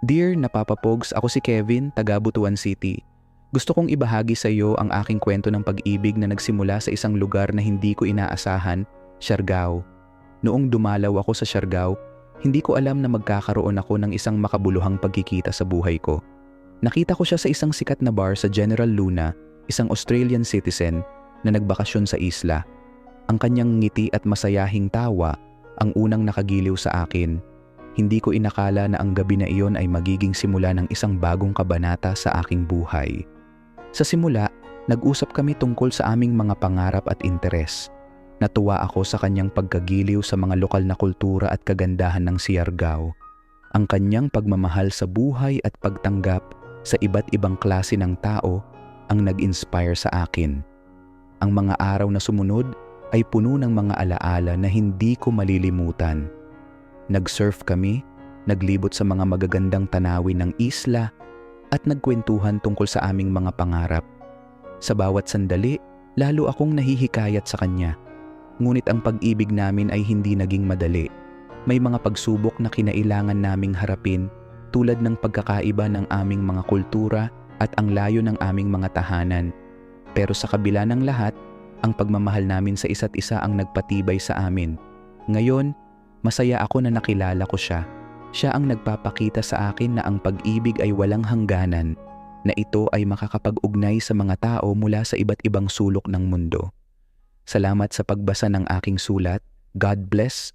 Dear Napapapogs, ako si Kevin, taga Butuan City. Gusto kong ibahagi sa iyo ang aking kwento ng pag-ibig na nagsimula sa isang lugar na hindi ko inaasahan, Siargao. Noong dumalaw ako sa Siargao, hindi ko alam na magkakaroon ako ng isang makabuluhang pagkikita sa buhay ko. Nakita ko siya sa isang sikat na bar sa General Luna, isang Australian citizen na nagbakasyon sa isla. Ang kanyang ngiti at masayahing tawa ang unang nakagiliw sa akin. Hindi ko inakala na ang gabi na iyon ay magiging simula ng isang bagong kabanata sa aking buhay. Sa simula, nag-usap kami tungkol sa aming mga pangarap at interes. Natuwa ako sa kanyang pagkagiliw sa mga lokal na kultura at kagandahan ng Siargao. Ang kanyang pagmamahal sa buhay at pagtanggap sa iba't ibang klase ng tao ang nag-inspire sa akin. Ang mga araw na sumunod ay puno ng mga alaala na hindi ko malilimutan. Nag-surf kami, naglibot sa mga magagandang tanawin ng isla at nagkwentuhan tungkol sa aming mga pangarap. Sa bawat sandali, lalo akong nahihikayat sa kanya. Ngunit ang pag-ibig namin ay hindi naging madali. May mga pagsubok na kinailangan naming harapin tulad ng pagkakaiba ng aming mga kultura at ang layo ng aming mga tahanan. Pero sa kabila ng lahat, ang pagmamahal namin sa isa't isa ang nagpatibay sa amin. Ngayon, masaya ako na nakilala ko siya. Siya ang nagpapakita sa akin na ang pag-ibig ay walang hangganan, na ito ay makakapag-ugnay sa mga tao mula sa iba't ibang sulok ng mundo. Salamat sa pagbasa ng aking sulat. God bless